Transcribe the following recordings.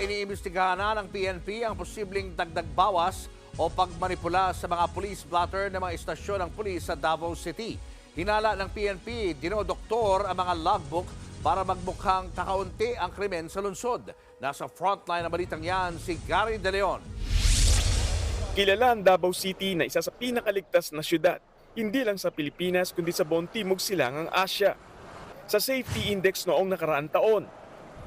iniimbestigahan na ng PNP ang posibleng dagdag bawas o pagmanipula sa mga police blotter ng mga istasyon ng pulis sa Davao City. Hinala ng PNP, dinodoktor ang mga logbook para magmukhang kakaunti ang krimen sa lungsod. Nasa frontline ng balitang yan si Gary De Leon. Kilala ang Davao City na isa sa pinakaligtas na syudad, hindi lang sa Pilipinas kundi sa buong timog silangang Asya. Sa Safety Index noong nakaraang taon,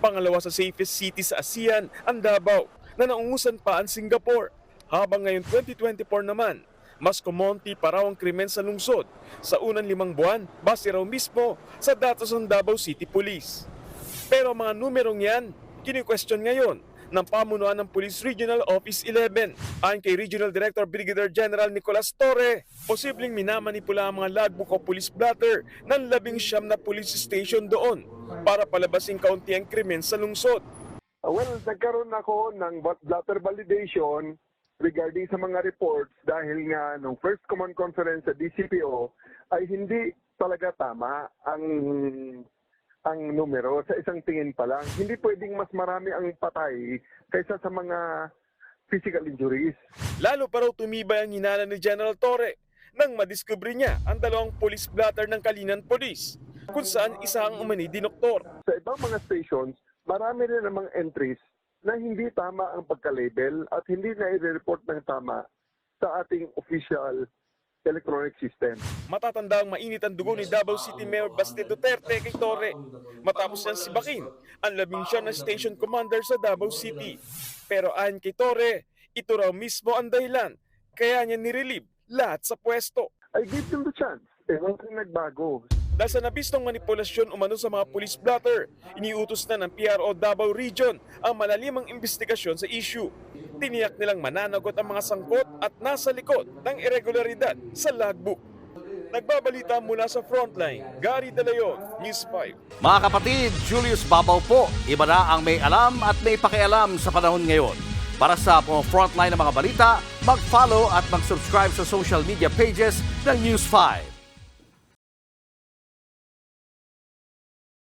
pangalawa sa safest city sa ASEAN ang Davao na naungusan pa ang Singapore. Habang ngayon 2024 naman, mas kumonti pa raw ang krimen sa lungsod sa unang limang buwan base raw mismo sa datos ng Davao City Police. Pero mga numerong yan, kini-question ngayon ng pamunuan ng Police Regional Office 11. Ayon kay Regional Director Brigadier General Nicolas Torre, posibleng minamanipula ang mga logbook o police blotter ng labing siyam na police station doon para palabasing kaunti ang krimen sa lungsod. Uh, Well, nagkaroon ako ng blotter validation regarding sa mga reports dahil nga nung first command conference sa DCPO ay hindi talaga tama ang ang numero sa isang tingin pa lang. Hindi pwedeng mas marami ang patay kaysa sa mga physical injuries. Lalo pa raw tumibay ang hinala ni General Torre nang madiskubre niya ang dalawang police blotter ng Kalinan Police kung saan isa ang umani dinoktor. Sa ibang mga stations, marami rin namang entries na hindi tama ang pagka-label at hindi na i-report ng tama sa ating official electronic system. Matatanda ang mainit ang dugo ni Davao City Mayor Baste Duterte kay Torre. Matapos niyang sibakin ang labing siyam na station commander sa Davao City. Pero ayon kay Torre, ito raw mismo ang dahilan kaya niya nirelieve lahat sa pwesto. I gave them the chance. Eh, wala nagbago. Dahil sa nabistong manipulasyon umano sa mga police blotter, iniutos na ng PRO Davao Region ang malalimang investigasyon sa issue. Tiniyak nilang mananagot ang mga sangkot at nasa likod ng irregularidad sa logbook. Nagbabalita mula sa frontline, Gary De Leon, News 5. Mga kapatid, Julius Babaw po. Iba na ang may alam at may pakialam sa panahon ngayon. Para sa mga frontline ng mga balita, mag-follow at mag-subscribe sa social media pages ng News 5.